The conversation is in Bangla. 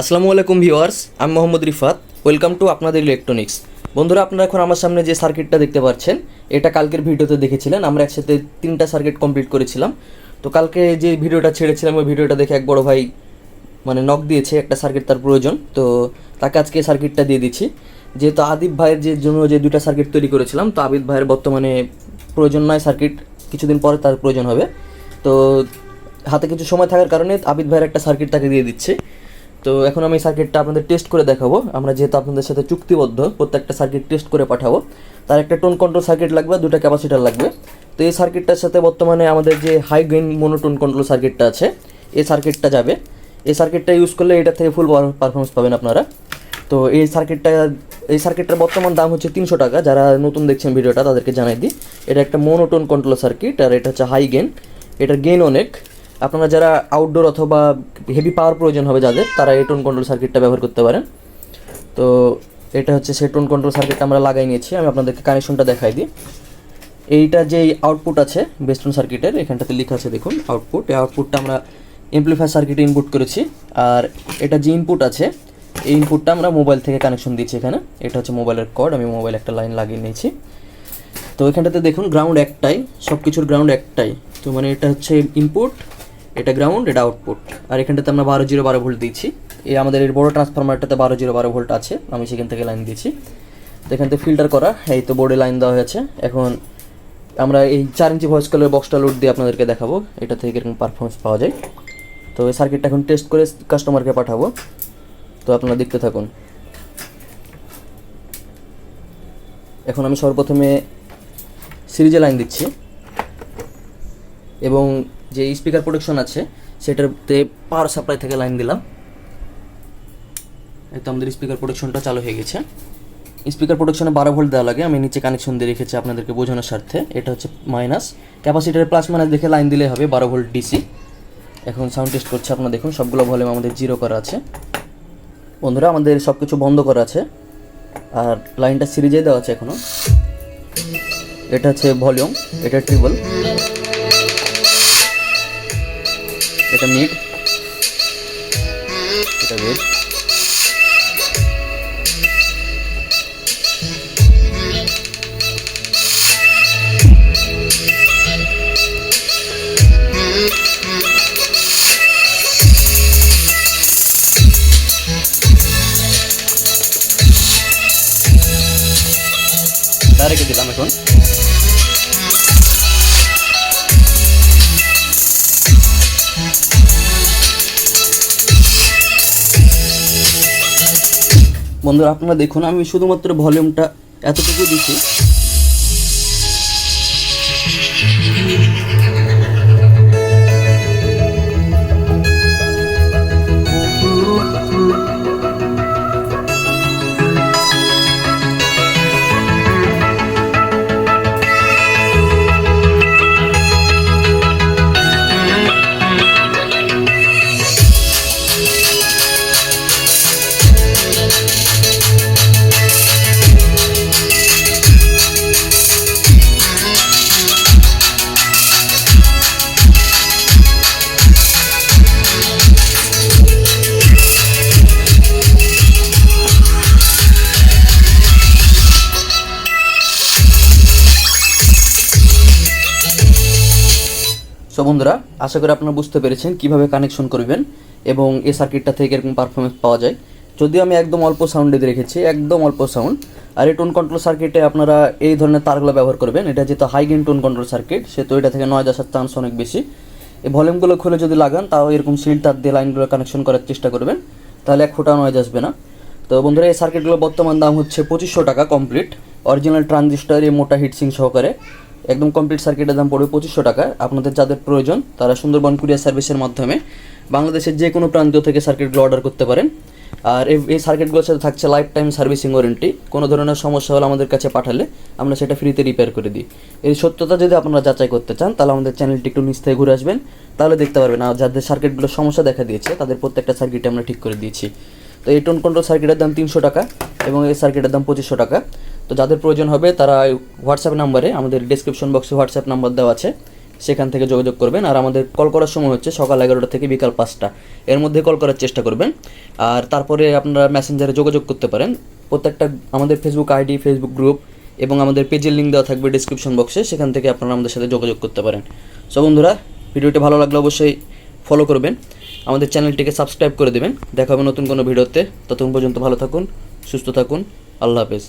আসসালামু আলাইকুম ভিউয়ার্স, আমি মোহাম্মদ রিফাত, ওয়েলকাম টু আপনাদের ইলেকট্রনিক্স। বন্ধুরা, আপনারা এখন আমার সামনে যে সার্কিটটা দেখতে পাচ্ছেন, এটা কালকের ভিডিওতে দেখেছিলেন, আমরা একসাথে তিনটা সার্কিট কমপ্লিট করেছিলাম। তো কালকে যে ভিডিওটা ছেড়েছিলাম, ওই ভিডিওটা দেখে এক বড় ভাই মানে নক দিয়েছে একটা সার্কিট তার প্রয়োজন, তো তাকে আজকে সার্কিটটা দিয়ে দিচ্ছি। যেহেতু আদিব ভাইয়ের যে জন্য যে দুটা সার্কিট তৈরি করেছিলাম, তো আবিদ ভাইয়ের বর্তমানে প্রয়োজন নয় সার্কিট, কিছুদিন পরে তার প্রয়োজন হবে। তো হাতে কিছু সময় থাকার কারণে আবিদ ভাইয়ের একটা সার্কিট তাকে দিয়ে দিচ্ছে। তো এখন আমি সার্কিটটা আপনাদের টেস্ট করে দেখাবো। আমরা যেহেতু আপনাদের সাথে চুক্তিবদ্ধ, প্রত্যেকটা সার্কিট টেস্ট করে পাঠাবো। তার একটা টোন কন্ট্রোল সার্কিট লাগবে, দুটো ক্যাপাসিটার লাগবে। তো এই সার্কিটটার সাথে বর্তমানে আমাদের যে হাই গেইন মোনোটোন কন্ট্রোল সার্কিটটা আছে, এই সার্কিটটা যাবে। এই সার্কিটটা ইউজ করলে এটা থেকে ফুল পারফরমেন্স পাবেন আপনারা। তো এই সার্কিটটা এই সার্কিটটার বর্তমান দাম হচ্ছে তিনশো টাকা। যারা নতুন দেখছেন ভিডিওটা, তাদেরকে জানাই দিই। এটা একটা মোনোটোন কন্ট্রোল সার্কিট আর এটা হচ্ছে হাই গেন এটার গেইন অনেক। আপনারা যারা আউটডোর অথবা হেভি পাওয়ার প্রয়োজন হবে যাদের, তারা এই টোন কন্ট্রোল সার্কিটটা ব্যবহার করতে পারেন। তো এটা হচ্ছে সেই টোন কন্ট্রোল সার্কিটটা আমরা লাগাই নিয়েছি, আমি আপনাদেরকে কানেকশনটা দেখাই দিই। এইটা যেই আউটপুট আছে বেস্টন সার্কিটের এখানটাতে লেখা আছে দেখুন আউটপুট এই আউটপুটটা আমরা এমপ্লিফায়ার সার্কিটে ইনপুট করেছি। আর এটা যে ইনপুট আছে, এই ইনপুটটা আমরা মোবাইল থেকে কানেকশন দিচ্ছি এখানে। এটা হচ্ছে মোবাইলের কর্ড আমি মোবাইল একটা লাইন লাগিয়ে নিয়েছি। তো এখানটাতে দেখুন গ্রাউন্ড একটাই সব কিছুর গ্রাউন্ড একটাই। তো মানে এটা হচ্ছে ইনপুট এটা গ্রাউন্ড এটা আউটপুট আর এখানটাতে আমরা বারো জিরো বারো ভোল্ট দিচ্ছি। এই আমাদের এর বড় ট্রান্সফরমারটাতে বারো জিরো বারো ভোল্ট আছে। আমি সেখান থেকে লাইন দিয়েছি তো এখান থেকে ফিল্টার করা, এই তো বোর্ডে লাইন দেওয়া হয়েছে। এখন আমরা এই চার ইঞ্চি ভয়েস কলের বক্সটা লোড দিয়ে আপনাদেরকে দেখাবো। এটা থেকে এরকম পারফরমেন্স পাওয়া যায়। তো এই সার্কিটটা এখন টেস্ট করে কাস্টমারকে পাঠাবো। তো আপনারা দেখতে থাকুন। এখন আমি সর্বপ্রথমে সিরিজে লাইন দিচ্ছি। এবং যে স্পিকার প্রোটেকশন আছে, সেটাতে পাওয়ার সাপ্লাই থেকে লাইন দিলাম। এই তো আমাদের স্পিকার প্রোটেকশনটা চালু হয়ে গেছে। স্পিকার প্রোটেকশনে বারো ভোল্ট দেওয়া লাগে, আমি নিচে কানেকশন দিয়ে রেখেছি আপনাদেরকে বোঝানোর স্বার্থে। এটা হচ্ছে মাইনাস ক্যাপাসিটার প্লাস মাইনাস দেখে লাইন দিলে হবে বারো ভোল্ট ডিসি এখন সাউন্ড টেস্ট করছে, আপনারা দেখুন, সবগুলো ভলিউম আমাদের জিরো করা আছে। বন্ধুরা, আমাদের সব কিছু বন্ধ করা আছে। আর লাইনটা সিরিজে দেওয়া আছে এখনও এটা হচ্ছে ভলিউম এটা ট্রিবল এটা মিড এটা বেড তা রেখে দিলাম এখন বন্ধুরা আপনারা দেখুন আমি শুধুমাত্র ভলিউমটা এতটুকু দিচ্ছি। সো বন্ধুরা, আশা করি আপনারা বুঝতে পেরেছেন কীভাবে কানেকশন করবেন এবং এই সার্কিটটা থেকে এরকম পারফরমেন্স পাওয়া যায়। যদিও আমি একদম অল্প সাউন্ডে দিয়ে রেখেছি, একদম অল্প সাউন্ড আর এই টোন কন্ট্রোল সার্কিটে আপনারা এই ধরনের তারগুলো ব্যবহার করবেন। এটা যেহেতু high gain tone control circuit সেহেতু এটা থেকে নয় আসার চান্স অনেক বেশি। এই ভলিউমগুলো খুলে যদি লাগান, তাও এরকম সিল তার দিয়ে লাইনগুলো কানেকশন করার চেষ্টা করবেন, তাহলে এক ফোঁটা নয়েজ আসবে না। তো বন্ধুরা, এই সার্কিটগুলো বর্তমান দাম হচ্ছে পঁচিশশো টাকা কমপ্লিট অরিজিনাল ট্রানজিস্টার এই মোটা হিটসিং সহকারে। একদম কমপ্লিট সার্কিটের দাম পড়বে পঁচিশশো টাকা। আপনাদের যাদের প্রয়োজন, তারা সুন্দরবন কুরিয়ার সার্ভিসের মাধ্যমে বাংলাদেশের যে কোনো প্রান্ত থেকে সার্কিটগুলো অর্ডার করতে পারেন। আর এই সার্কিটগুলোর সাথে থাকছে লাইফ টাইম সার্ভিসিং ওয়ারেন্টি কোনো ধরনের সমস্যা হলে আমাদের কাছে পাঠালে আমরা সেটা ফ্রিতে রিপেয়ার করে দিই। এই সত্যতা যদি আপনারা যাচাই করতে চান, তাহলে আমাদের চ্যানেলটি একটু নিচ থেকে ঘুরে আসবেন, তাহলে দেখতে পারবেন। আর যাদের সার্কিটগুলোর সমস্যা দেখা দিয়েছে, তাদের প্রত্যেকটা সার্কিটে আমরা ঠিক করে দিয়েছি। তো এই টোন কন্ট্রোল সার্কিটের দাম তিনশো টাকা এবং এই সার্কিটের দাম পঁচিশশো টাকা। তো যাদের প্রয়োজন হবে তারা হোয়াটসঅ্যাপ নাম্বারে আমাদের ডিসক্রিপশন বক্সে হোয়াটসঅ্যাপ নাম্বার দেওয়া আছে, সেখান থেকে যোগাযোগ করবেন। আর আমাদের কল করার সময় হচ্ছে সকাল এগারোটা থেকে বিকাল পাঁচটা। এর মধ্যে কল করার চেষ্টা করবেন। আর তারপরে আপনারা মেসেঞ্জারে যোগাযোগ করতে পারেন। প্রত্যেকটা আমাদের ফেসবুক আইডি ফেসবুক গ্রুপ এবং আমাদের পেজের লিঙ্ক দেওয়া থাকবে ডিসক্রিপশন বক্সে সেখান থেকে আপনারা আমাদের সাথে যোগাযোগ করতে পারেন। সো বন্ধুরা, ভিডিওটি ভালো লাগলে অবশ্যই ফলো করবেন। আমাদের চ্যানেলটিকে সাবস্ক্রাইব করে দেবেন। দেখা হবে নতুন কোনো ভিডিওতে। ততক্ষণ পর্যন্ত ভালো থাকুন, সুস্থ থাকুন। আল্লাহ হাফেজ।